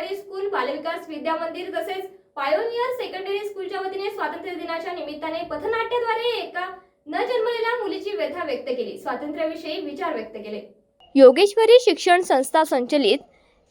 Primary school बालविकास विद्या मंदिर तसेच पायोनियर सेकंडरी स्कूलच्या वतीने स्वातंत्र्य दिनाच्या निमित्ताने पथनाट्याद्वारे एका न जन्मलेल्या मुलीची व्यथा व्यक्त केली. स्वातंत्र्याविषयी विचार व्यक्त केले. योगेश्वरी शिक्षण संस्था संचलित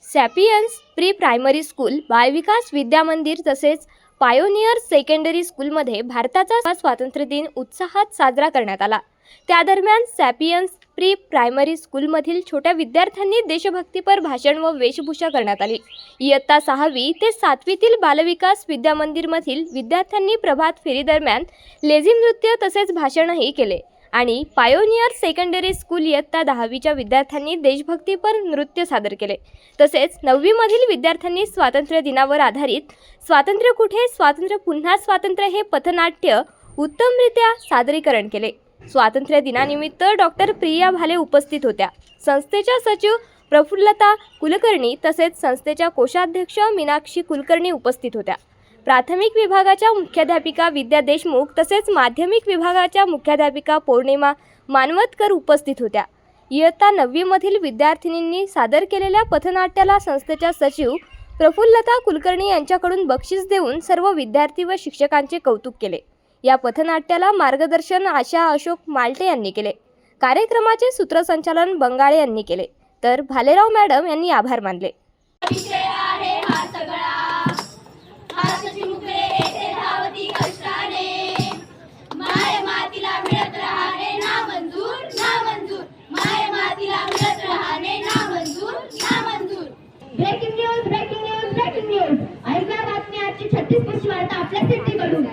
सॅपियन्स प्री प्रायमरी स्कूल बालविकास विद्या मंदिर तसेच पायोनियर सेकंडरी स्कूलमध्ये भारताचा स्वातंत्र्य दिन उत्साहात साजरा करण्यात आला. त्या दरम्यान सॅपियन्स प्री प्रायमरी स्कूलमधील छोट्या विद्यार्थ्यांनी देशभक्तीपर भाषण व वेशभूषा करण्यात आली. इयत्ता सहावी ते सातवीतील बालविकास विद्यामंदिरमधील विद्यार्थ्यांनी प्रभात फेरीदरम्यान लेझी लेझिम नृत्य तसेच भाषणही केले आणि पायोनियर सेकंडरी स्कूल इयत्ता दहावीच्या विद्यार्थ्यांनी देशभक्तीपर नृत्य सादर केले. तसेच नववीमधील विद्यार्थ्यांनी स्वातंत्र्य दिनावर आधारित स्वातंत्र्य कुठे स्वातंत्र्य पुन्हा स्वातंत्र्य हे पथनाट्य उत्तमरित्या सादरीकरण केले. स्वातंत्र्य दिनानिमित्त डॉक्टर प्रिया भाले उपस्थित होत्या. संस्थेच्या सचिव प्रफुल्लता कुलकर्णी तसेच संस्थेच्या कोषाध्यक्ष मीनाक्षी कुलकर्णी उपस्थित होत्या. प्राथमिक विभागाच्या मुख्याध्यापिका विद्या देशमुख तसेच माध्यमिक विभागाच्या मुख्याध्यापिका पौर्णिमा मानवतकर उपस्थित होत्या. इयत्ता नववीमधील विद्यार्थिनींनी सादर केलेल्या पथनाट्याला संस्थेच्या सचिव प्रफुल्लता कुलकर्णी यांच्याकडून बक्षीस देऊन सर्व विद्यार्थी व शिक्षकांचे कौतुक केले. या पथनाट्याला मार्गदर्शन आशा अशोक माल्टे यांनी केले. कार्यक्रमाचे सूत्रसंचालन बंगाळे यांनी केले. तर भालेराव मॅडम यांनी आभार मानले. Breaking news breaking news breaking news ऐका बातमी आजची छत्तीस पुष्टी वार्ता आपल्या सिटीकडून.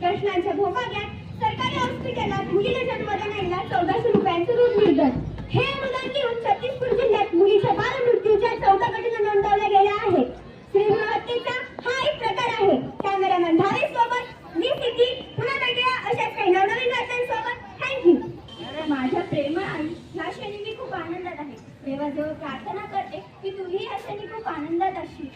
प्रश्नांच्या भोगाव्यात सरकारी हॉस्पिटलात मुलीला जन्माला नाहीला चौदाशे रुपयांचं रोज मिळतं. हे अनुदान घेऊन छत्तीसपूर जिल्ह्यात मुलीच्या बालमृत्यूच्या चौदा घटना नोंदवल्या गेल्या आहेत. स्त्रीभ्रूण हत्येचा हा एक प्रकार आहे. कॅमेरामॅन धारे सोबत मी सिद्धी पुन्हा भेटूया अशाच काही नवनवीन बातम्यांसोबत थँक्यू माझ्या प्रेमळ आई ह्या क्षणी मी खूप आनंदात आहे. देवाजवळ प्रार्थना करते की तूही या क्षणी खूप आनंदात असशील.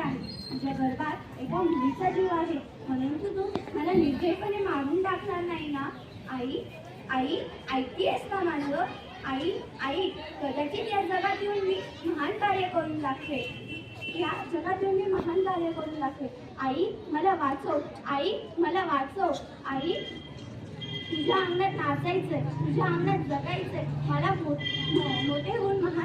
कुठेतरी आहे. तुझ्या गर्भात एका मुलीचा जीव आहे. म्हणून तू तू मला निर्दयपणे मारून टाकणार नाही ना? आई आई ऐकतेस का माझं? आई आई कदाचित या जगात येऊन मी महान कार्य करून लागते या जगात येऊन मी महान कार्य करून लागते आई मला वाचव. आई मला वाचव. आई तुझ्या अंगणात नाचायचंय. तुझ्या अंगणात जगायचंय. मला मोठे होऊन महान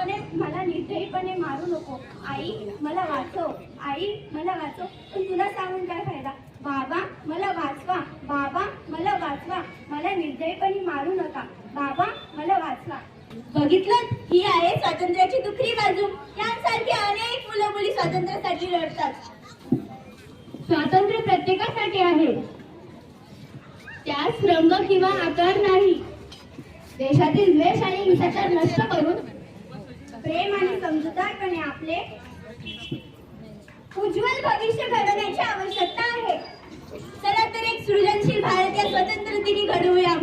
कार्य मला निर्दयीपणे मारू नको. आई मला वाचव. आई मला वाचव. पण तुला सांगून काय फायदा? बाबा मला वाचवा. बाबा मला वाचवा. मला निर्दयीपणे मारू नका. बाबा मला वाचवा. बघितलं? ही आहे स्वातंत्र्याची दुखरी बाजू. यांसारखी अनेक मुलं मुली स्वातंत्र्यासाठी लढतात. स्वातंत्र्य प्रत्येकासाठी आहे. त्यास रंग किंवा आकार नाही. देशातील द्वेष आणि हिंसाचार नष्ट करून उदारपणे आपले उज्ज्वल भविष्य घडवण्याची आवश्यकता आहे. चला तर एक सृजनशील भारत या स्वतंत्र दिनी घडवूया.